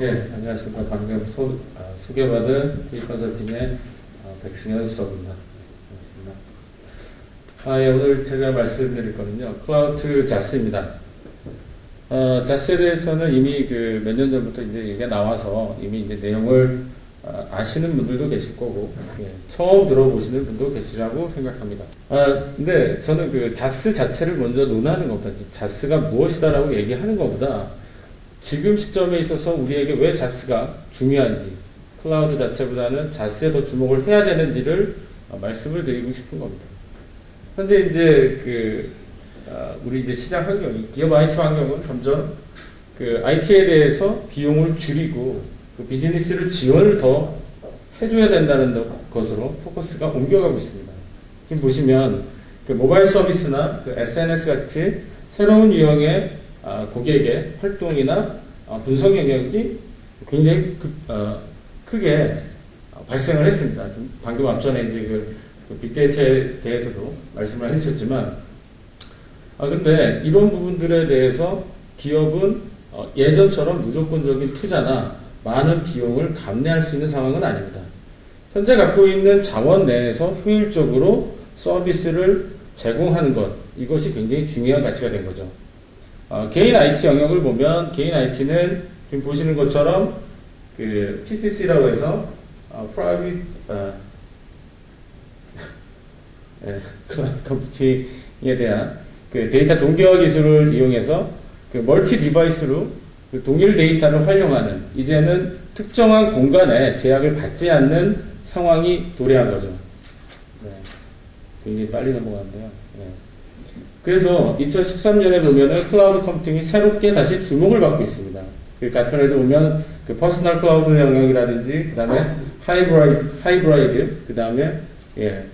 예, 안녕하십니까. 방금 소, 아, 소개받은 K컨설팅의 아, 백승현 수석입니다. 반갑습니다. 아, 예, 오늘 제가 말씀드릴 거는요. 클라우드 자스입니다. 어, 자스에 대해서는 이미 그 몇 년 전부터 이제 얘기가 나와서 이미 이제 내용을 아, 아시는 분들도 계실 거고, 예, 처음 들어보시는 분도 계시라고 생각합니다. 아, 근데 저는 그 자스 자체를 먼저 논하는 것보다, 자스가 무엇이다라고 얘기하는 것보다, 지금 시점에 있어서 우리에게 왜 자스가 중요한지, 클라우드 자체보다는 자스에 더 주목을 해야 되는지를 어, 말씀을 드리고 싶은 겁니다. 현재 이제 그, 아, 우리 이제 시장 환경이, 기업 IT 환경은 점점 그 IT에 대해서 비용을 줄이고 그 비즈니스를 지원을 더 해줘야 된다는 것으로 포커스가 옮겨가고 있습니다. 지금 보시면 그 모바일 서비스나 그 SNS 같이 새로운 유형의 아, 고객의 활동이나 아, 분석 영역이 굉장히 크, 어, 크게 발생을 했습니다. 방금 앞전에 이제 그, 그 빅데이터에 대해서도 말씀을 해주셨지만, 아 근데 이런 부분들에 대해서 기업은 어, 예전처럼 무조건적인 투자나 많은 비용을 감내할 수 있는 상황은 아닙니다. 현재 갖고 있는 자원 내에서 효율적으로 서비스를 제공하는 것 이것이 굉장히 중요한 가치가 된 거죠. 어, 개인 IT 영역을 보면 개인 IT는 지금 보시는 것처럼 그 PCC라고 해서 어, Private 어, 예, 클라우드 컴퓨팅에 대한 그 데이터 동기화 기술을 이용해서 그 멀티 디바이스로 그 동일 데이터를 활용하는 이제는 특정한 공간에 제약을 받지 않는 상황이 도래한 거죠. 네, 굉장히 빨리 넘어가는데요. 네. 그래서 2013년에 보면은 클라우드 컴퓨팅이 새롭게 다시 주목을 받고 있습니다. 그 같은 해도 보면 그 퍼스널 클라우드 영역이라든지 그다음에 하이브라이드, 하이브라이드 그다음에 예,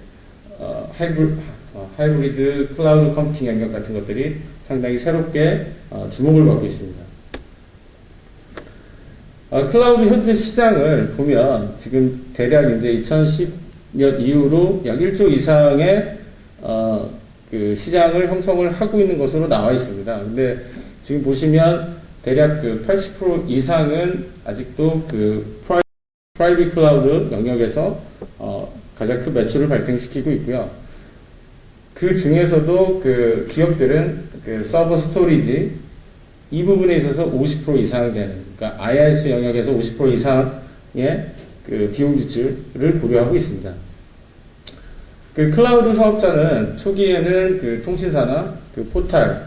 어, 하이브, 어, 하이브리드 클라우드 컴퓨팅 영역 같은 것들이 상당히 새롭게 어, 주목을 받고 있습니다. 어, 클라우드 현재 시장을 보면 지금 대략 이제 2010년 이후로 약 1조 이상의 어, 그 시장을 형성을 하고 있는 것으로 나와 있습니다. 근데 지금 보시면 대략 그 80% 이상은 아직도 그 프라이, 프라이빗 클라우드 영역에서 어, 가장 큰 매출을 발생시키고 있고요. 그 중에서도 그 기업들은 그 서버 스토리지 이 부분에 있어서 50% 이상 되는, 그러니까 IaaS 영역에서 50% 이상의 그 비용 지출을 고려하고 있습니다. 그 클라우드 사업자는 초기에는 그 통신사나 그 포탈,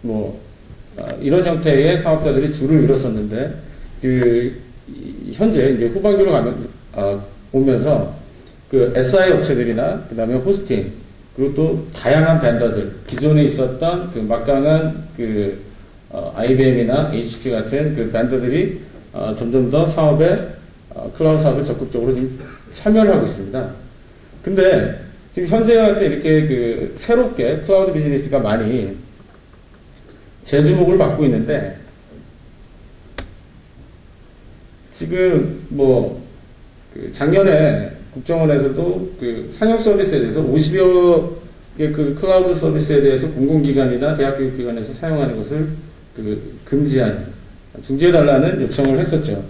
뭐, 어, 이런 형태의 사업자들이 줄을 이뤘었는데, 그, 이- 현재 이제 후반기로 가면, 어, 오면서 그 SI 업체들이나 그 다음에 호스팅, 그리고 또 다양한 벤더들, 기존에 있었던 그 막강한 그 어, IBM이나 HP 같은 그 벤더들이 어, 점점 더 사업에 어, 클라우드 사업에 적극적으로 지금 참여를 하고 있습니다. 근데 지금 현재 같은 이렇게 그 새롭게 클라우드 비즈니스가 많이 재주목을 받고 있는데 지금 뭐 그 작년에 국정원에서도 그 상용 서비스에 대해서 50여 개 그 클라우드 서비스에 대해서 공공기관이나 대학교육기관에서 사용하는 것을 그 금지한 중지해 달라는 요청을 했었죠.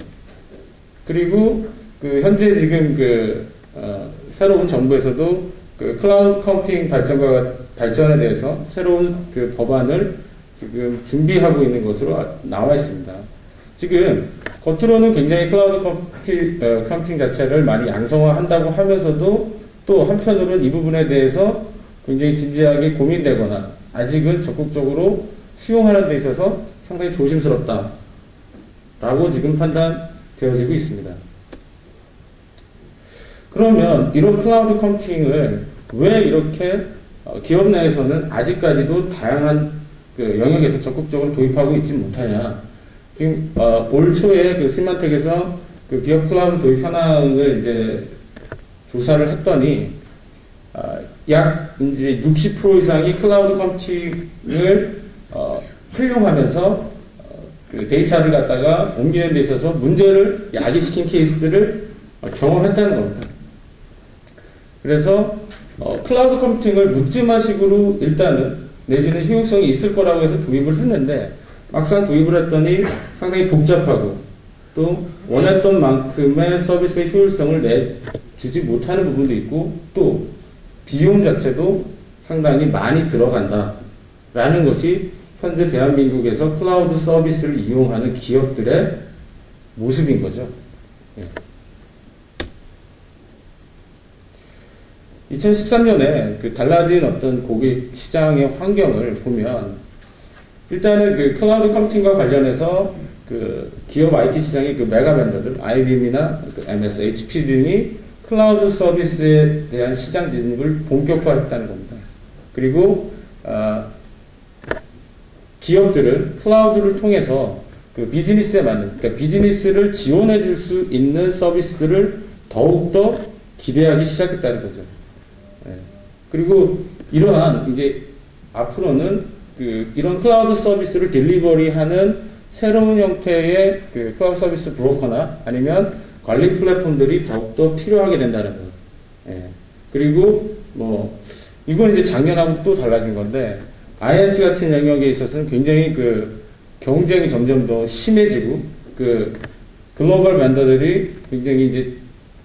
그리고 그 현재 지금 그 어, 새로운 정부에서도 그 클라우드 컴퓨팅 발전과 발전에 대해서 새로운 그 법안을 지금 준비하고 있는 것으로 아- 나와 있습니다. 지금 겉으로는 굉장히 클라우드 컴퓨, 어, 컴퓨팅 자체를 많이 양성화한다고 하면서도 또 한편으로는 이 부분에 대해서 굉장히 진지하게 고민되거나 아직은 적극적으로 수용하는 데 있어서 상당히 조심스럽다. 라고 지금 판단되어지고 있습니다. 그러면 이런 클라우드 컴퓨팅을 왜 이렇게 어, 기업 내에서는 아직까지도 다양한 그 영역에서 적극적으로 도입하고 있지 못하냐. 지금 어, 올 초에 그 시만텍에서 그 기업 클라우드 도입 현황을 이제 조사를 했더니 아, 약 이제 60% 이상이 클라우드 컴퓨팅을 어, 활용하면서 어, 그 데이터를 갖다가 옮기는 데 있어서 문제를 야기시킨 케이스들을 어, 경험했다는 겁니다. 그래서 어, 클라우드 컴퓨팅을 묻지마식으로 일단은 내지는 효용성이 있을 거라고 해서 도입을 했는데 막상 도입을 했더니 상당히 복잡하고 또 원했던 만큼의 서비스의 효율성을 내주지 못하는 부분도 있고 또 비용 자체도 상당히 많이 들어간다 라는 것이 현재 대한민국에서 클라우드 서비스를 이용하는 기업들의 모습인 거죠. 예. 2013년에 그 달라진 어떤 고객 시장의 환경을 보면 일단은 그 클라우드 컴퓨팅과 관련해서 그 기업 IT 시장의 그 메가 벤더들 IBM이나 그 MS, HP 등이 클라우드 서비스에 대한 시장 진입을 본격화했다는 겁니다. 그리고 아, 기업들은 클라우드를 통해서 그 비즈니스에 맞는 그러니까 비즈니스를 지원해 줄 수 있는 서비스들을 더욱더 기대하기 시작했다는 거죠. 예. 그리고 이러한 이제 앞으로는 그 이런 클라우드 서비스를 딜리버리하는 새로운 형태의 그 클라우드 서비스 브로커나 아니면 관리 플랫폼들이 더욱더 필요하게 된다는 거예요. 예. 그리고 뭐 이건 이제 작년하고 또 달라진 건데 IS 같은 영역에 있어서는 굉장히 그 경쟁이 점점 더 심해지고 그 글로벌 벤더들이 굉장히 이제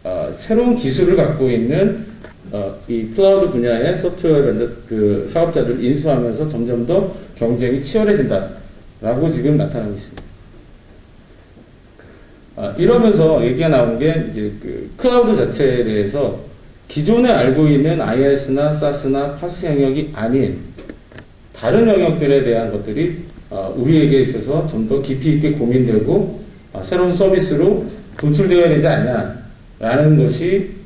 어, 새로운 기술을 갖고 있는 어, 이 클라우드 분야의 소프트웨어 벤더 그 사업자들을 인수하면서 점점 더 경쟁이 치열해진다라고 지금 나타나고 있습니다. 아, 이러면서 얘기가 나온 게 이제 그 클라우드 자체에 대해서 기존에 알고 있는 IS나 SaaS나 파스 영역이 아닌 다른 영역들에 대한 것들이 어, 우리에게 있어서 좀 더 깊이 있게 고민되고 어, 새로운 서비스로 도출되어야 되지 않냐라는 것이 어,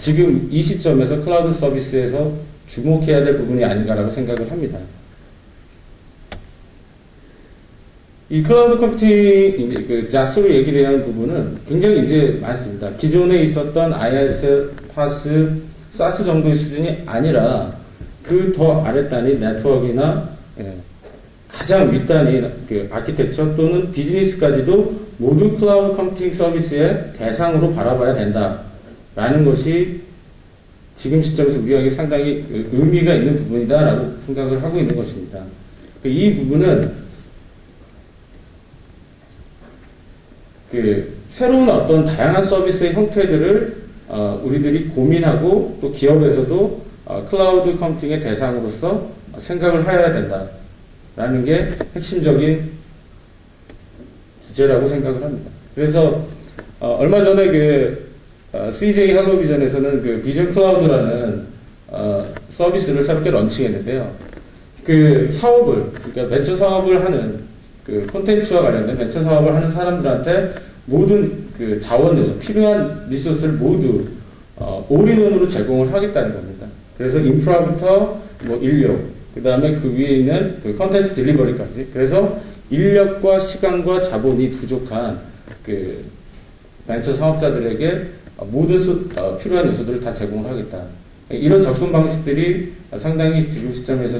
지금 이 시점에서 클라우드 서비스에서 주목해야 될 부분이 아닌가라고 생각을 합니다. 이 클라우드 컴퓨팅 이제 그 자스로 얘기를 하는 부분은 굉장히 이제 많습니다. 기존에 있었던 IaaS, PaaS, SaaS 정도의 수준이 아니라 그 더 아랫단위 네트워크나 예, 가장 윗단위 그 아키텍처 또는 비즈니스까지도 모두 클라우드 컴퓨팅 서비스의 대상으로 바라봐야 된다 라는 것이 지금 시점에서 우리에게 상당히 의미가 있는 부분이다라고 생각을 하고 있는 것입니다. 이 부분은 그 새로운 어떤 다양한 서비스의 형태들을 어, 우리들이 고민하고 또 기업에서도 어, 클라우드 컴퓨팅의 대상으로서 생각을 해야 된다라는 게 핵심적인 주제라고 생각을 합니다. 그래서 어, 얼마 전에 그 어, CJ 헬로비전에서는 그 비전 클라우드라는 어, 서비스를 새롭게 런칭했는데요. 그 사업을 그러니까 벤처 사업을 하는 그 콘텐츠와 관련된 벤처 사업을 하는 사람들한테 모든 그 자원 요소 필요한 리소스를 모두 어, 올인원으로 제공을 하겠다는 겁니다. 그래서 인프라부터 뭐 인력, 그 다음에 그 위에 있는 그 컨텐츠 딜리버리까지. 그래서 인력과 시간과 자본이 부족한 그 벤처 사업자들에게 모든 수, 어, 필요한 요소들을 다 제공을 하겠다. 이런 접근 방식들이 상당히 지금 시점에서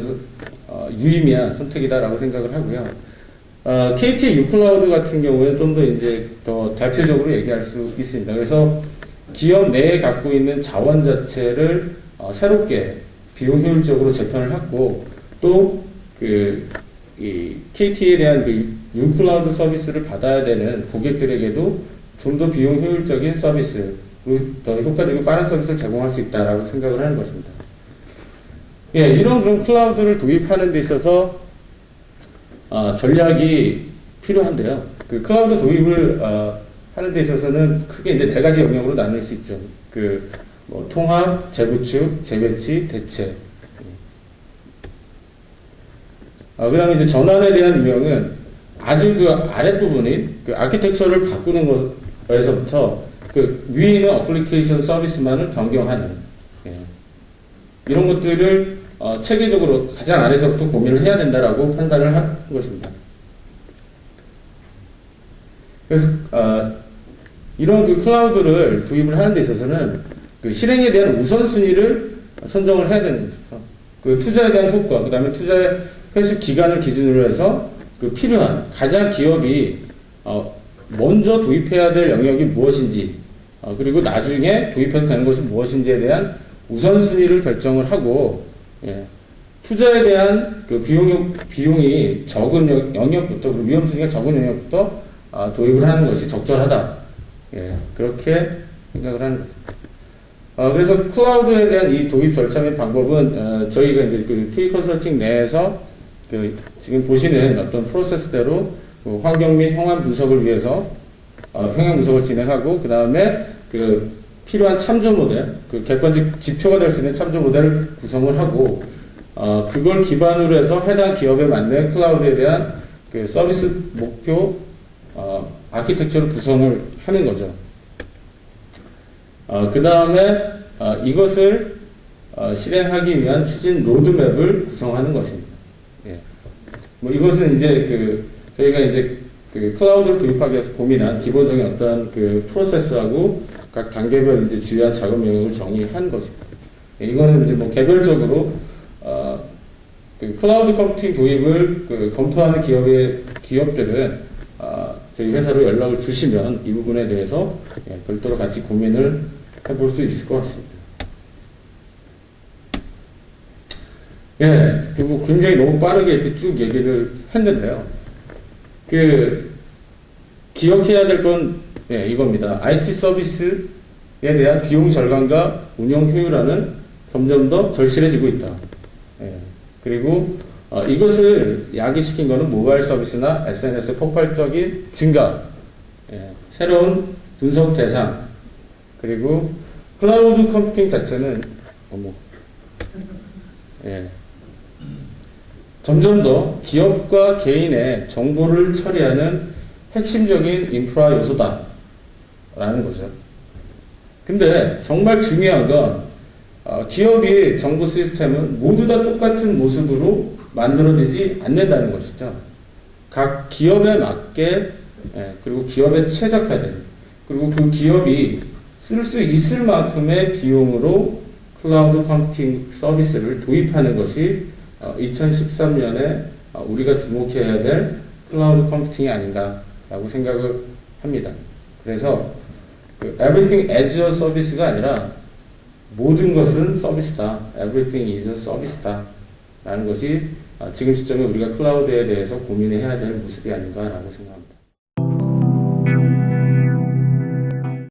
어, 유의미한 선택이다라고 생각을 하고요. 어, KT 유클라우드 같은 경우에는 좀 더 이제 더 대표적으로 얘기할 수 있습니다. 그래서 기업 내에 갖고 있는 자원 자체를 어, 새롭게 비용 효율적으로 재편을 했고 또그 이 KT에 대한 그 유클라우드 서비스를 받아야 되는 고객들에게도 좀 더 비용 효율적인 서비스, 더 효과적이고 빠른 서비스를 제공할 수 있다라고 생각을 하는 것입니다. 예, 이런 그런 클라우드를 도입하는 데 있어서 어, 전략이 필요한데요. 그 클라우드 도입을 어, 하는 데 있어서는 크게 이제 네 가지 영역으로 나눌 수 있죠. 그 뭐, 통합, 재구축, 재배치, 대체. 어, 그 다음에 이제 전환에 대한 유형은 아주 그 아랫부분인 그 아키텍처를 바꾸는 것에서부터 그 위에 있는 어플리케이션 서비스만을 변경하는 예. 이런 것들을 어, 체계적으로 가장 아래서부터 고민을 해야 된다라고 판단을 한 것입니다. 그래서 어, 이런 그 클라우드를 도입을 하는 데 있어서는 그 실행에 대한 우선순위를 선정을 해야 되는 것이죠. 그 투자에 대한 효과, 그 다음에 투자의 회수 기간을 기준으로 해서 그 필요한 가장 기업이 어, 먼저 도입해야 될 영역이 무엇인지 어, 그리고 나중에 도입해도 되는 것이 무엇인지에 대한 우선순위를 결정을 하고 예, 투자에 대한 그 비용, 비용이 적은 영역부터 그리고 위험 순위가 적은 영역부터 아, 도입을 하는 것이 적절하다. 예, 그렇게 생각을 하는 거죠. 어, 그래서 클라우드에 대한 이 도입 절차 및 방법은 어, 저희가 이제 그 T 컨설팅 내에서 그 지금 보시는 어떤 프로세스대로 그 환경 및 형황 분석을 위해서 어, 형향 분석을 진행하고 그 다음에 그 필요한 참조 모델, 그 객관적 지표가 될 수 있는 참조 모델을 구성을 하고 어, 그걸 기반으로 해서 해당 기업에 맞는 클라우드에 대한 그 서비스 목표 어, 아키텍처를 구성을 하는 거죠. 어, 그 다음에 어, 이것을 어, 실행하기 위한 추진 로드맵을 구성하는 것입니다. 예. 뭐 이것은 이제 그 저희가 이제 그 클라우드를 도입하기 위해서 고민한 기본적인 어떤 그 프로세스하고 각 단계별 이제 주요한 작업 영역을 정의한 것입니다. 예, 이거는 이제 뭐 개별적으로 어, 그 클라우드 컴퓨팅 도입을 그 검토하는 기업의 기업들은 어, 저희 회사로 연락을 주시면 이 부분에 대해서 예, 별도로 같이 고민을 해볼 수 있을 것 같습니다. 예, 그리고 굉장히 너무 빠르게 이렇게 쭉 얘기를 했는데요. 그 기억해야 될건 예, 이겁니다. IT 서비스에 대한 비용 절감과 운영 효율화는 점점 더 절실해지고 있다. 예, 그리고 어, 이것을 야기시킨 것은 모바일 서비스나 SNS의 폭발적인 증가, 예, 새로운 분석 대상, 그리고 클라우드 컴퓨팅 자체는 어머, 예, 점점 더 기업과 개인의 정보를 처리하는 핵심적인 인프라 요소다라는 거죠. 근데 정말 중요한 건 어, 기업이 정보 시스템은 모두 다 똑같은 모습으로 만들어지지 않는다는 것이죠. 각 기업에 맞게 예, 그리고 기업에 최적화된 그리고 그 기업이 쓸 수 있을 만큼의 비용으로 클라우드 컴퓨팅 서비스를 도입하는 것이 2013년에 어, 우리가 주목해야 될 클라우드 컴퓨팅이 아닌가라고 생각을 합니다. 그래서 그 everything as a 서비스가 아니라 모든 것은 서비스다. everything is a 서비스다. 라는 것이 어, 지금 시점에 우리가 클라우드에 대해서 고민해야 될 모습이 아닌가라고 생각합니다.